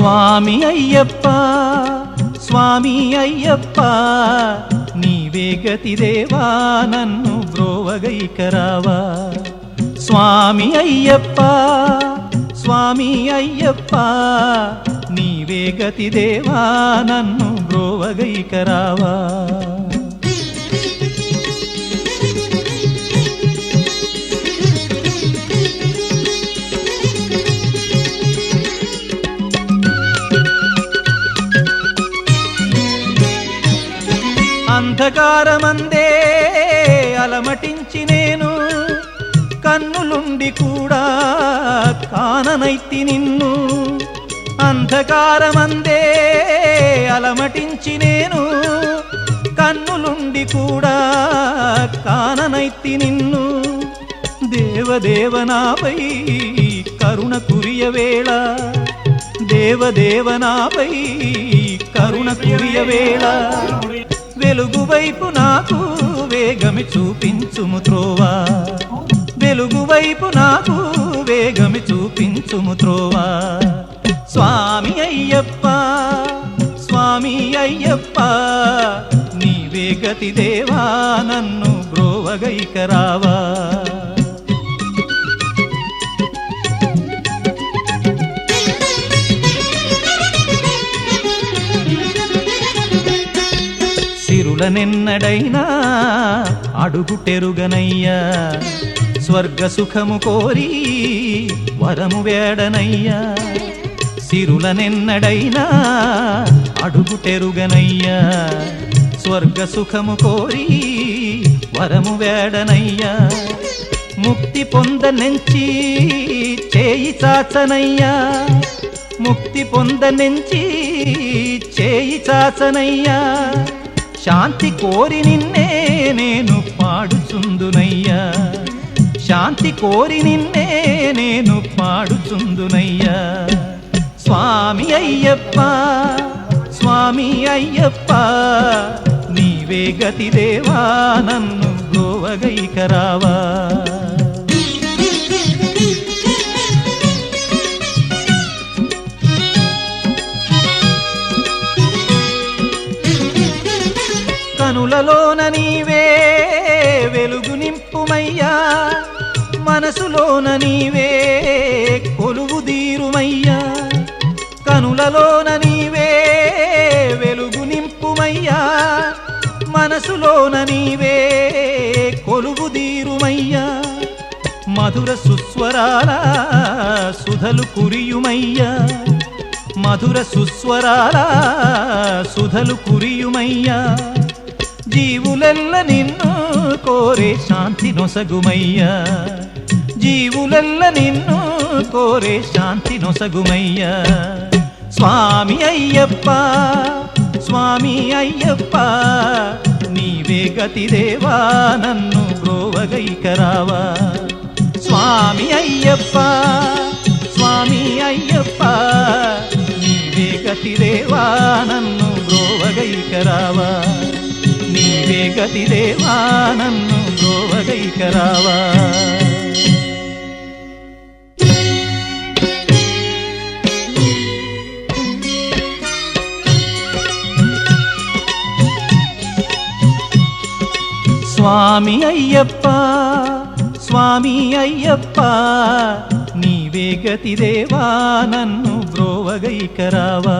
స్వామి అయ్యప్ప స్వామి అయ్యప్ప నీవే గతి దేవా నన్ను బ్రోవగైకరావా స్వామి అయ్యప్ప స్వామి అయ్యప్ప నీవే గతి దేవా నన్ను బ్రోవగైకరావా అంధకారమందే అలమటించి నేను కన్నులుండి కూడా కాననైతి నిన్ను. అంధకారమందే అలమటించి నేను కన్నులుండి కూడా కాననైతి నిన్ను. దేవదేవనాపై కరుణ కురియ వేళ దేవదేవనాపై కరుణ కురియ వేళ. వెలుగు వైపు నాకు వేగమి చూపించుము త్రోవా. వెలుగు వైపు నాకు వేగమి చూపించుము త్రోవా. స్వామి అయ్యప్ప స్వామి అయ్యప్ప నీవే గతి దేవా నన్ను బ్రోవగైకరావా సిరులనెన్నడైనా అడుగుటెరుగనయ్యా స్వర్గ సుఖము కోరి వరము వేడనయ్యా. సిరులనెన్నడైనా అడుగుటెరుగనయ్యా స్వర్గ సుఖము కోరి వరము వేడనయ్యా. ముక్తి పొందనెంచి చేయి చాచనయ్యా. ముక్తి పొందనెంచి చేయి చాచనయ్యా. శాంతి కోరి నిన్నే నేను పాడుచుందునయ్యా. శాంతి కోరి నిన్నే నేను పాడుచుందునయ్యా. స్వామి అయ్యప్ప స్వామి అయ్యప్ప నీవే గతి దేవా నన్ను గోవగైకరావా. కనులలోన నీవే వెలుగు నింపుమయ్యా. మనసులోన నీవే కొలువు దీరుమయ్యా కనులలోన నీవే వెలుగు నింపుమయ్యా. మనసులోన నీవే కొలువు దీరుమయ్యా మధుర సుస్వరాల సుధలు కురియుమయ్యా. మధుర సుస్వరాల సుధలు కురియుమయ్యా. జీవులెల్ల నిన్ను కోరే శాంతి నొసగుమయ్యా. జీవులెల్ల నిన్ను కోరే శాంతి నొసగుమయ్యా. స్వామి అయ్యప్ప స్వామి అయ్యప్ప నీవే గతిదేవా నన్ను బ్రోవగైకరావా స్వామి అయ్యప్ప స్వామి అయ్యప్ప నీవే గతిదేవా నన్ను బ్రోవగైకరావా గతి దేవా నన్ను గోవగైకరావా స్వామి అయ్యప్ప స్వామి అయ్యప్ప నీవే గతి దేవా నన్ను బ్రోవగైకరావా